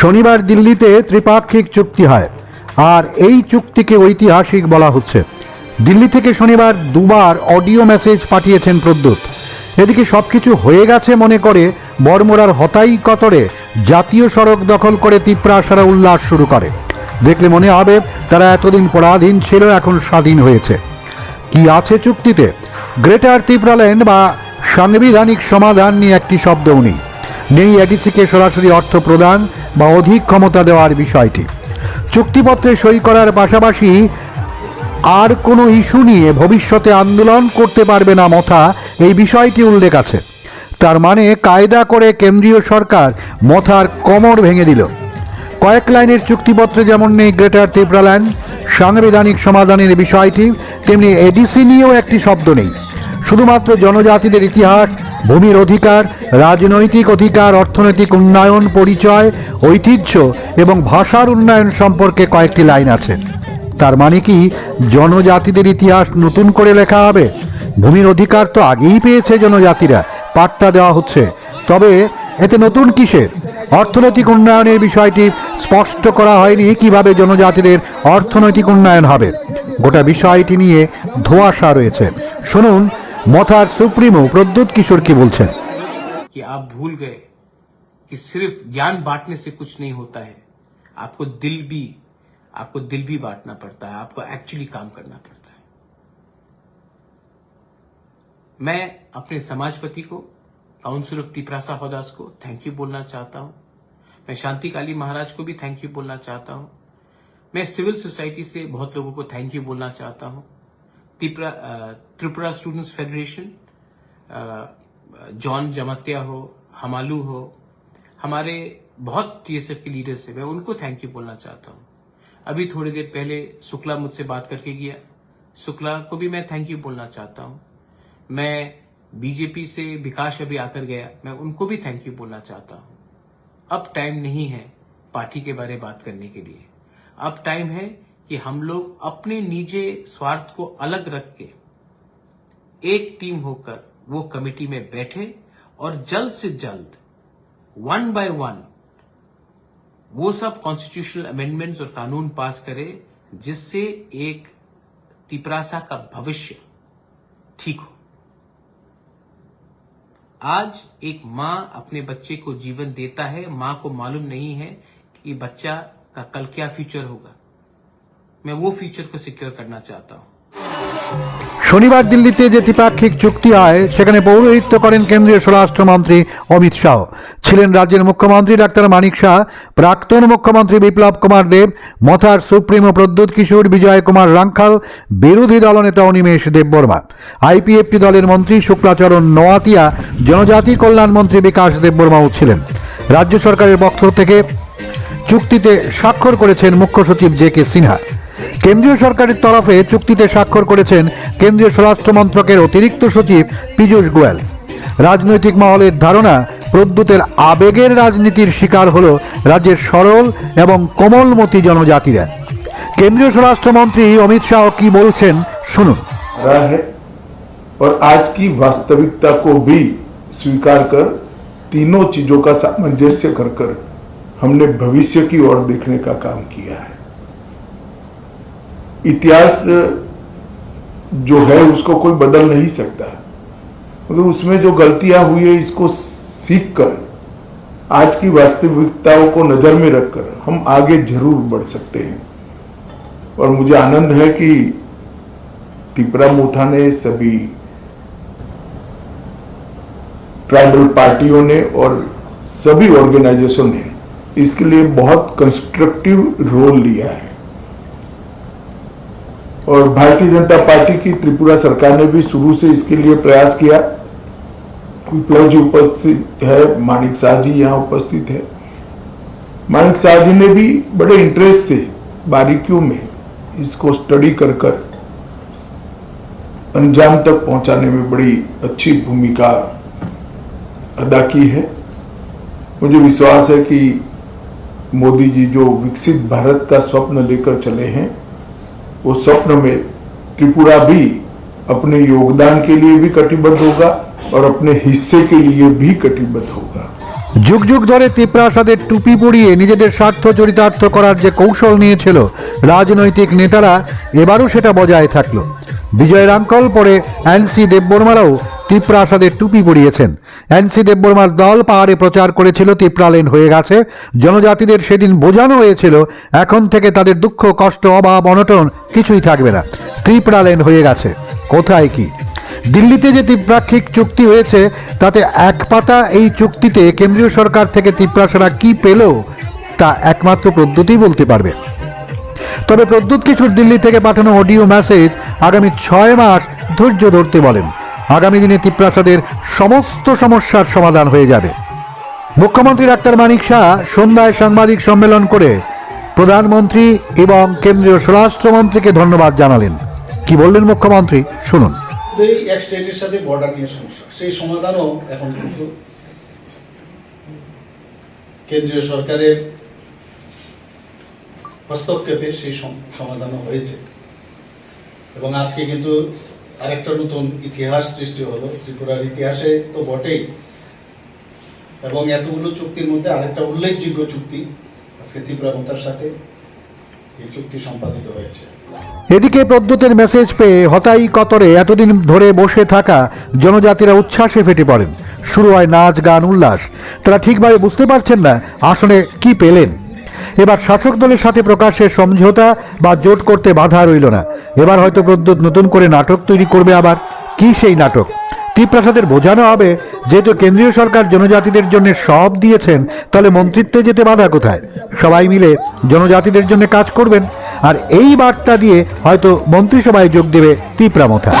শনিবার দিল্লিতে ত্রিপাক্ষিক চুক্তি হয়, আর এই চুক্তিকে ঐতিহাসিক বলা হচ্ছে। দিল্লি থেকে শনিবার দুবার অডিও মেসেজ পাঠিয়েছেন প্রদ্যুৎ। এদিকে সবকিছু হয়ে গেছে মনে করে বর্মরার হতাই কতরে জাতীয় সড়ক দখল করে তিপ্রাসারা উল্লাস শুরু করে। দেখলে মনে হবে তারা এতদিন পরাধীন ছিল, এখন স্বাধীন হয়েছে। কি আছে চুক্তিতে? গ্রেটার ত্রিপুরাল্যান্ড বা সাংবিধানিক সমাধান নিয়ে একটি শব্দও নেই। নেই এডিসিকে সরাসরি অর্থ প্রদান বা অধিক ক্ষমতা দেওয়ার বিষয়টি। চুক্তিপত্রে সই করার পাশাপাশি আর কোনো ইস্যু নিয়ে ভবিষ্যতে আন্দোলন করতে পারবে না মথা এই বিষয়টি উল্লেখ আছে। তার মানে কায়দা করে কেন্দ্রীয় সরকার মথার কোমর ভেঙে দিল। কয়েক লাইনের চুক্তিপত্রে যেমন নেই গ্রেটার ত্রিপুরাল্যান্ড সাংবিধানিক সমাধানের বিষয়টি, তেমনি এডিসি নিয়েও একটি শব্দ নেই। শুধুমাত্র জনজাতিদের ইতিহাস ভূমির অধিকার, রাজনৈতিক অধিকার, অর্থনৈতিক উন্নয়ন, পরিচয়, ঐতিহ্য এবং ভাষার উন্নয়ন সম্পর্কে কয়েকটি লাইন আছে। তার মানে কি, জনজাতিদের ইতিহাস নতুন করে লেখা হবে? ভূমির অধিকার তো আগেই পেয়েছে জনজাতিরা, পাট্টা দেওয়া হচ্ছে। তবে এতে নতুন কিসের? অর্থনৈতিক উন্নয়নের বিষয়টি স্পষ্ট করা হয়নি কীভাবে জনজাতিদের অর্থনৈতিক উন্নয়ন হবে। গোটা বিষয়টি নিয়ে ধোঁয়াশা রয়েছে। শুনুন মথার সুপ্রিমো প্রদ্যুৎ কিশোর কি বলছেন कि आप भूल गए कि सिर्फ ज्ञान बांटने से कुछ नहीं होता है आपको दिल भी आपको दिल भी बांटना पड़ता है आपको एक्चुअली काम करना पड़ता है मैं अपने समाजपति को काउंसिल ऑफ तिपरासा हौदास को थैंक यू बोलना चाहता हूं मैं शांति काली महाराज को भी थैंक यू बोलना चाहता हूं मैं सिविल सोसाइटी से बहुत लोगों को थैंक यू बोलना चाहता हूं त्रिपुरा त्रिपुरा स्टूडेंट्स फेडरेशन जॉन जमत्या हो हमालू हो, हमारे बहुत टीएसएफ के लीडर्स थे मैं उनको थैंक यू बोलना चाहता हूँ। अभी थोड़ी देर पहले शुक्ला मुझसे बात करके गया। शुक्ला को भी मैं थैंक यू बोलना चाहता हूँ। मैं बीजेपी से विकास अभी आकर गया। मैं उनको भी थैंक यू बोलना चाहता हूँ। अब टाइम नहीं है पार्टी के बारे बात करने के लिए। अब टाइम है कि हम लोग अपने निजी स्वार्थ को अलग रख के एक टीम होकर वो कमेटी में बैठे और जल्द से जल्द, वन बाय वन, वो सब कॉन्स्टिट्यूशनल अमेंडमेंट्स और कानून पास करे, जिससे एक तिपरासा का भविष्य ठीक हो। आज एक माँ अपने बच्चे को जीवन देता है। माँ को मालूम नहीं है कि बच्चा का कल क्या फ्यूचर होगा। मैं वो फ्यूचर को सिक्योर करना चाहता हूँ শনিবার দিল্লিতে যে ত্রিপাক্ষিক চুক্তি হয় সেখানে পৌরোহিত্য করেন কেন্দ্রীয় স্বরাষ্ট্রমন্ত্রী অমিত শাহ ছিলেন রাজ্যের মুখ্যমন্ত্রী ডাক্তার মানিক শাহ প্রাক্তন মুখ্যমন্ত্রী বিপ্লব কুমার দেব মথার সুপ্রিমো প্রদ্যুৎ কিশোর বিজয় কুমার রাঙ্খাল বিরোধী দলনেতা অনিমেষ দেববর্মা আইপিএফটি দলের মন্ত্রী শুক্লাচরণ নোয়াতিয়া জনজাতি কল্যাণ মন্ত্রী বিকাশ দেববর্মাও ছিলেন রাজ্য সরকারের পক্ষ থেকে চুক্তিতে স্বাক্ষর করেছেন মুখ্য সচিব জে কে সিনহা কেন্দ্রীয় সরকারের তরফে চুক্তিতে স্বাক্ষর করেছেন কেন্দ্রীয় স্বরাষ্ট্র মন্ত্রকের অতিরিক্ত সচিব পীযূষ গোয়েল রাজনৈতিক মহলের ধারণা প্রদ্যুতের আবেগের রাজনীতির শিকার হল রাজ্যের সরল এবং কোমলমতি জনজাতিরা কেন্দ্রীয় স্বরাষ্ট্রমন্ত্রী অমিত শাহ কি বলছেন শুনুন रहा है और आज की वास्तविकता को भी स्वीकार कर तीनों चीजों का सामंजस्य कर कर हमने भविष्य की ओर देखने का काम किया है। इतिहास, जो है, उसको कोई बदल नहीं सकता। मगर उसमें जो गलतियाँ हुई है, इसको सीख कर आज की वास्तविकताओं को नज़र में रखकर, हम आगे ज़रूर बढ़ सकते हैं। और मुझे आनंद है कि तिपरा मोठा ने सभी ट्राइबल पार्टियों ने और सभी ऑर्गेनाइजेशन ने इसके लिए बहुत कंस्ट्रक्टिव रोल लिया है। और भारतीय जनता पार्टी की त्रिपुरा सरकार ने भी शुरू से इसके लिए प्रयास किया। विप्लव जी उपस्थित है मानिक शाह जी यहाँ उपस्थित है। मानिक शाह जी ने भी बड़े इंटरेस्ट से बारीकियों में इसको स्टडी कर कर अंजाम तक पहुँचाने में बड़ी अच्छी भूमिका अदा की है। मुझे विश्वास है कि मोदी जी जो विकसित भारत का स्वप्न लेकर चले हैं वो स्वप्न में त्रिपुरा भी अपने योगदान के लिए भी कटिबद्ध होगा और अपने हिस्से के लिए भी कटिबद्ध होगा যুগ যুগ ধরে তিপ্রাসাদের টুপি পরিয়ে নিজেদের স্বার্থ চরিতার্থ করার যে কৌশল নিয়েছিল রাজনৈতিক নেতারা এবারও সেটা বজায় থাকলো বিজয় রাঙ্কল পরে এনসি দেববর্মারাও তিপ্রাসাদের টুপি পরিয়েছেন। এনসি দেববর্মার দল পাহাড়ে প্রচার করেছিল, তিপ্রালেন হয়ে গেছে। জনজাতিদের সেদিন বোঝানো হয়েছিল, এখন থেকে তাদের দুঃখ, কষ্ট, অভাব, অনটন কিছুই থাকবে না। ত্রিপ্রালেন হয়ে গেছে। কোথায় কি? দিল্লিতে যে ত্রিপ্রাক্ষিক চুক্তি হয়েছে, তাতে এক পাতা এই চুক্তিতে কেন্দ্রীয় সরকার থেকে ত্রিপ্রাসারা কি পেল, তা একমাত্র প্রদ্যুতই বলতে পারবে। তবে প্রদ্যুৎ কিশোর দিল্লি থেকে পাঠানো অডিও মেসেজ আগামী ছয় মাস ধৈর্য ধরতে বলেন। আগামী দিনে ত্রিপ্রাসাদের সমস্ত সমস্যার সমাধান হয়ে যাবে। মুখ্যমন্ত্রী ডাক্তার মানিক শাহ সন্ধ্যায় সাংবাদিক সম্মেলন করে প্রধানমন্ত্রী এবং কেন্দ্রীয় স্বরাষ্ট্রমন্ত্রীকে ধন্যবাদ জানালেন। কি বললেন মুখ্যমন্ত্রী? শুনুন। এই এক স্টেটের সাথে বর্ডার নিয়ে সমস্যা। সেই সমাধানও এখন কিন্তু কেন্দ্রীয় সরকারের হস্তক্ষেপে সেই সমাধানও হয়েছে। এবং আজকে কিন্তু আরেকটা নতুন ইতিহাস সৃষ্টি হলো। ত্রিপুরার ইতিহাসে তো বটেই। এবং এতগুলো চুক্তির মধ্যে আরেকটা উল্লেখযোগ্য চুক্তি আজকে ত্রিপুরা মতার সাথে এই চুক্তি সম্পাদিত হয়েছে। এদিকে প্রদ্যুতের মেসেজ পেয়ে হতাই কতরে এতদিন ধরে বসে থাকা জনজাতিরা উচ্ছ্বাসে ফেটে পড়েন। শুরু হয় নাচ, গান, উল্লাস। তারা ঠিকভাবে বুঝতে পারছেন না আসলে কি পেলেন। এবার শাসক দলের সাথে প্রকাশ্যে সমঝোতা বা জোট করতে বাধা রইল না। এবার হয়তো প্রদ্যুৎ নতুন করে নাটক তৈরি করবে আবার। কি সেই নাটক? ত্রিপ্রাসাদের বোঝানো হবে, যেহেতু কেন্দ্রীয় সরকার জনজাতিদের জন্য সব দিয়েছেন, তাহলে মন্ত্রিত্বে যেতে বাধা কোথায়? সবাই মিলে জনজাতিদের জন্য কাজ করবেন। আর এই বার্তা দিয়ে হয়তো মন্ত্রিসভায় যোগ দেবে ত্রিপ্রামথা।